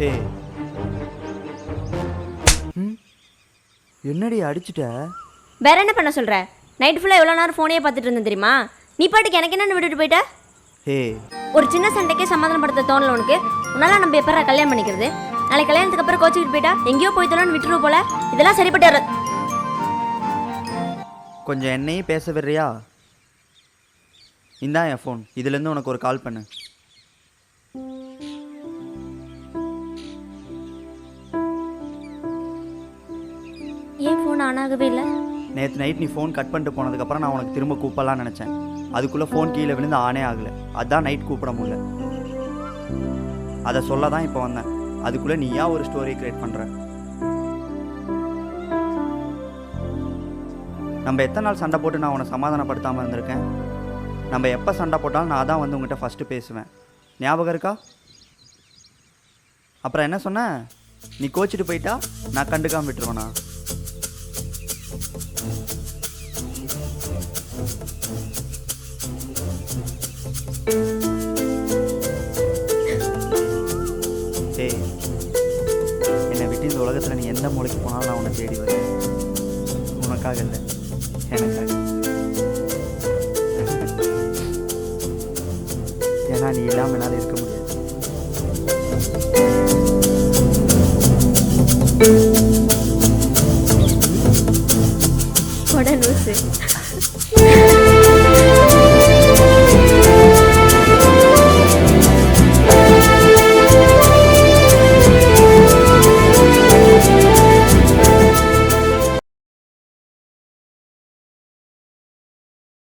ஹே ம்? என்னடி அடிச்சிட்ட? வேற என்ன பண்ண சொல்ற? நைட் ஃபுல்லாக எவ்வளோ நேரம் ஃபோனே பார்த்துட்டு இருந்தேன் தெரியுமா? நீ பாட்டுக்கு எனக்கு என்னன்னு விட்டுட்டு போயிட்ட? ஹே ஒரு சின்ன சண்டைக்கே சமாதானப்படுத்த தோணல உனக்கு. உன்னால நம்ம எப்பரா கல்யாணம் பண்ணிக்கிறது? நாளைக்கு கல்யாணத்துக்கு அப்புறம் கோச்சிக்கிட்டு போயிட்டா? எங்கேயோ போய் தொலைன்னு விட்டுருவோம் போல. இதெல்லாம் சரிப்பட்டு. கொஞ்சம் என்னையும் பேச விடுறியா? இந்தா என் ஃபோன் இதுலேருந்து உனக்கு ஒரு கால் பண்ணு. ஏன் ஃபோன் ஆன் ஆகவே இல்லை? நேற்று நைட் நீ ஃபோன் கட் பண்ணிட்டு போனதுக்கப்புறம் நான் உனக்கு திரும்ப கூப்பிடலாம்னு நினச்சேன். அதுக்குள்ளே ஃபோன் கீழே விழுந்து ஆனே ஆகலை. அதான் நைட் கூப்பிட முடியல. அதை சொல்ல தான் இப்போ வந்தேன். அதுக்குள்ளே நீயா ஒரு ஸ்டோரி கிரியேட் பண்ணுற நம்ம எத்தனை நாள் சண்டை போட்டு நான் உன்னை சமாதானப்படுத்தாமல் இருந்திருக்கேன்? நம்ம எப்போ சண்டை போட்டாலும் நான் தான் வந்து உங்ககிட்ட ஃபஸ்ட்டு பேசுவேன். ஞாபகம் இருக்கா? அப்புறம் என்ன சொன்ன? நீ கோச்சிட்டு போயிட்டா? நான் கண்டுக்காமல் விட்டுருவேண்ணா தயவுசெய்து இந்த உலகத்தில் நீ எந்த மூளைக்கு போனாலும் நான் உன்னை தேடி வருவேன். உனக்காக இல்லை. எனக்காக ஏன்னா நீ இல்லாமல் என்னால் இருக்க முடியாது. உடனூசு